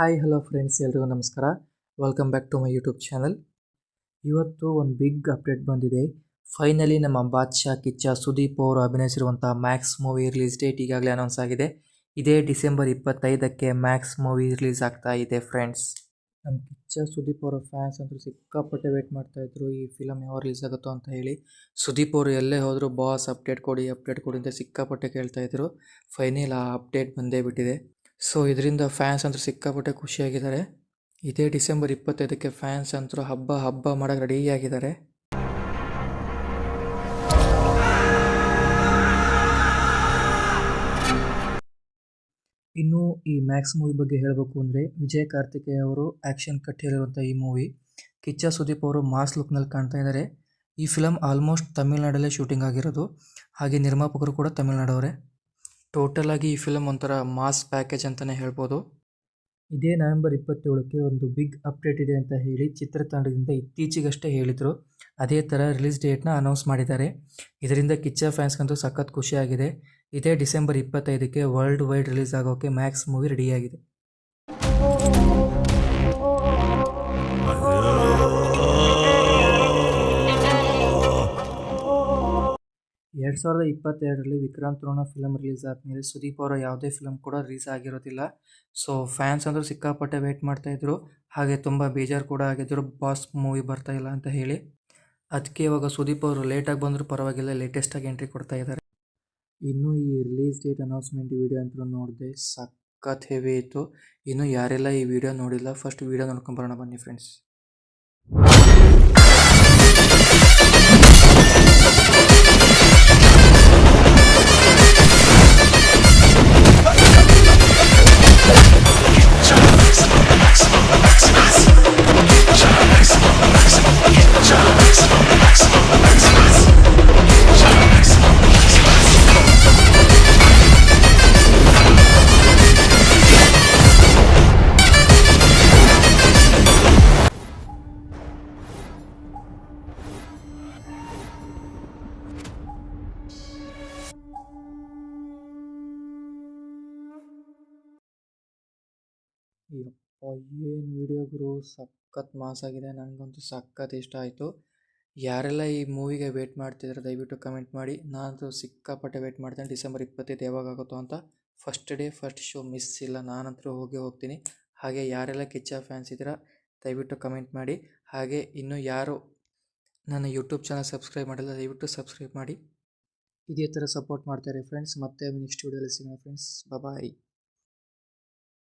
Hi hello friends ಎಲ್ರಿಗೂ ನಮಸ್ಕಾರ. Welcome back to my YouTube channel ಇವತ್ತು ಒಂದು ಬಿಗ್ ಅಪ್ಡೇಟ್ ಬಂದಿದೆ. ಫೈನಲಿ ನಮ್ಮ ಬಾದ್ಶಾ, ಕಿಚ್ಚ, ಸುದೀಪ್ ಅವರು ಅಭಿನಯಿಸಿರುವಂಥ ಮ್ಯಾಕ್ಸ್ ಮೂವಿ ರಿಲೀಸ್ ಡೇಟ್ ಈಗಾಗಲೇ ಅನೌನ್ಸ್ ಆಗಿದೆ. ಇದೇ ಡಿಸೆಂಬರ್ ಇಪ್ಪತ್ತೈದಕ್ಕೆ ಮ್ಯಾಕ್ಸ್ ಮೂವಿ ರಿಲೀಸ್ ಆಗ್ತಾ ಇದೆ ಫ್ರೆಂಡ್ಸ್ ನಮ್ಮ ಕಿಚ್ಚ, ಸುದೀಪ್ ಅವರ ಫ್ಯಾನ್ಸ್ ಅಂತೂ ಸಿಕ್ಕಾಪಟ್ಟೆ ವೇಟ್ ಮಾಡ್ತಾ ಇದ್ರು. ಈ ಫಿಲಮ್ ಯಾವಾಗ ರಿಲೀಸ್ ಆಗುತ್ತೋ ಅಂತ ಹೇಳಿ. ಸುದೀಪ್ ಅವರು ಎಲ್ಲೇ ಹೋದರೂ ಬಾಸ್ ಅಪ್ಡೇಟ್ ಕೊಡಿ ಅಪ್ಡೇಟ್ ಕೊಡಿ ಅಂತ ಸಿಕ್ಕಾಪಟ್ಟೆ ಕೇಳ್ತಾ ಇದ್ರು. ಫೈನಲ್ ಆ ಅಪ್ಡೇಟ್ ಬಂದೇ ಬಿಟ್ಟಿದೆ. ಸೊ ಇದರಿಂದ ಫ್ಯಾನ್ಸ್ ಅಂತೂ ಸಿಕ್ಕಾಪಟ್ಟೆ ಖುಷಿಯಾಗಿದ್ದಾರೆ. ಇದೇ ಡಿಸೆಂಬರ್ ಇಪ್ಪತ್ತೈದಕ್ಕೆ ಫ್ಯಾನ್ಸ್ ಅಂತೂ ಹಬ್ಬ ಹಬ್ಬ ಮಾಡೋಕ್ಕೆ ರೆಡಿಯಾಗಿದ್ದಾರೆ ಇನ್ನು ಈ ಮ್ಯಾಕ್ಸ್ ಮೂವಿ ಬಗ್ಗೆ ಹೇಳಬೇಕು ಅಂದರೆ ವಿಜಯ್ ಕಾರ್ತಿಕೇಯ ಅವರು ಆ್ಯಕ್ಷನ್ ಕಟ್ಟಿರುವಂಥ ಈ ಮೂವಿ ಕಿಚ್ಚ ಸುದೀಪ್ ಅವರು ಮಾಸ್ ಲುಕ್ನಲ್ಲಿ ಕಾಣ್ತಾ ಇದ್ದಾರೆ. ಈ ಫಿಲಮ್ ಆಲ್ಮೋಸ್ಟ್ ತಮಿಳ್ನಾಡಲ್ಲೇ ಶೂಟಿಂಗ್ ಆಗಿರೋದು. ಹಾಗೆ ನಿರ್ಮಾಪಕರು ಕೂಡ ತಮಿಳ್ನಾಡವರೇ. ಟೋಟಲ್ ಆಗಿ ಈ ಫಿಲಮ್ ಒಂಥರ ಮಾಸ್ ಪ್ಯಾಕೇಜ್ ಅಂತಲೇ ಹೇಳ್ಬೋದು. ಇದೇ ನವೆಂಬರ್ ಇಪ್ಪತ್ತೇಳಕ್ಕೆ ಒಂದು ಬಿಗ್ ಅಪ್ಡೇಟ್ ಇದೆ ಅಂತ ಹೇಳಿ ಚಿತ್ರತಂಡದಿಂದ ಇತ್ತೀಚೆಗಷ್ಟೇ ಹೇಳಿದರು. ಅದೇ ಥರ ರಿಲೀಸ್ ಡೇಟ್ನ ಅನೌನ್ಸ್ ಮಾಡಿದ್ದಾರೆ. ಇದರಿಂದ ಕಿಚ್ಚ ಫ್ಯಾನ್ಸ್ಗಂತೂ ಸಖತ್ ಖುಷಿಯಾಗಿದೆ. ಇದೇ ಡಿಸೆಂಬರ್ ಇಪ್ಪತ್ತೈದಕ್ಕೆ ವರ್ಲ್ಡ್ ವೈಡ್ ರಿಲೀಸ್ ಆಗೋಕ್ಕೆ ಮ್ಯಾಕ್ಸ್ ಮೂವಿ ರೆಡಿಯಾಗಿದೆ. ಎರಡು ಸಾವಿರದ ಇಪ್ಪತ್ತೆರಡರಲ್ಲಿ ವಿಕ್ರಾಂತ್ ರೋಣ ಫಿಲಮ್ ರಿಲೀಸ್ ಆದಮೇಲೆ ಸುದೀಪ್ ಅವರ ಯಾವುದೇ ಫಿಲಮ್ ಕೂಡ ರಿಲೀಸ್ ಆಗಿರೋದಿಲ್ಲ. ಸೊ ಫ್ಯಾನ್ಸ್ ಅಂದರೂ ಸಿಕ್ಕಾಪಟ್ಟೆ ವೆಯ್ಟ್ ಮಾಡ್ತಾಯಿದ್ರು ಹಾಗೆ ತುಂಬ ಬೇಜಾರು ಕೂಡ ಆಗಿದ್ರು. ಬಾಸ್ ಮೂವಿ ಬರ್ತಾ ಇಲ್ಲ ಅಂತ ಹೇಳಿ. ಅದಕ್ಕೆ ಇವಾಗ ಸುದೀಪ್ ಅವರು ಲೇಟಾಗಿ ಬಂದರೂ ಪರವಾಗಿಲ್ಲ ಲೇಟೆಸ್ಟಾಗಿ ಎಂಟ್ರಿ ಕೊಡ್ತಾ ಇದ್ದಾರೆ ಇನ್ನೂ ಈ ರಿಲೀಸ್ ಡೇಟ್ ಅನೌನ್ಸ್ಮೆಂಟ್ ವಿಡಿಯೋ ಅಂತೂ ನೋಡಿದೆ ಸಖತ್ ಹೆವಿ ಇತ್ತು. ಇನ್ನೂ ಯಾರೆಲ್ಲ ಈ ವಿಡಿಯೋ ನೋಡಿಲ್ಲ ಫಸ್ಟ್ ವಿಡಿಯೋ ನೋಡ್ಕೊಂಬರೋಣ ಬನ್ನಿ ಫ್ರೆಂಡ್ಸ್ ಯಪ್ಪ, ಏನು ವಿಡಿಯೋ ಗುರು? ಸಖತ್ ಮಾಸ್ ಆಗಿದೆ. ನನಗಂತೂ ಸಖತ್ ಇಷ್ಟ ಆಯಿತು. ಯಾರೆಲ್ಲ ಈ ಮೂವಿಗೆ ವೇಟ್ ಮಾಡ್ತಿದ್ರೆ, ದಯವಿಟ್ಟು ಕಮೆಂಟ್ ಮಾಡಿ. ನಾನಂತೂ ಸಿಕ್ಕಾಪಟ್ಟೆ ವೇಟ್ ಮಾಡ್ತೇನೆ. ಡಿಸೆಂಬರ್ ಇಪ್ಪತ್ತೈದು ಯಾವಾಗ ಆಗುತ್ತೋ ಅಂತ. First day first show miss ಇಲ್ಲ. ನಾನಂತರೂ ಹೋಗಿ ಹೋಗ್ತೀನಿ. ಹಾಗೆ ಯಾರೆಲ್ಲ ಕಿಚ್ಚ ಫ್ಯಾನ್ಸ್ ಇದ್ದೀರಾ, ದಯವಿಟ್ಟು ಕಮೆಂಟ್ ಮಾಡಿ. ಹಾಗೆ ಇನ್ನೂ ಯಾರು ನನ್ನ ಯೂಟ್ಯೂಬ್ ಚಾನಲ್ ಸಬ್ಸ್ಕ್ರೈಬ್ ಮಾಡಿಲ್ಲ, ದಯವಿಟ್ಟು ಸಬ್ಸ್ಕ್ರೈಬ್ ಮಾಡಿ. ಇದೇ ಥರ ಸಪೋರ್ಟ್ ಮಾಡ್ತಾರೆ ಫ್ರೆಂಡ್ಸ್ ಮತ್ತೆ ನೆಕ್ಸ್ಟ್ ವೀಡಿಯೋಲಿ ಸಿಗೋಣ ಫ್ರೆಂಡ್ಸ್ ಬಾಯ್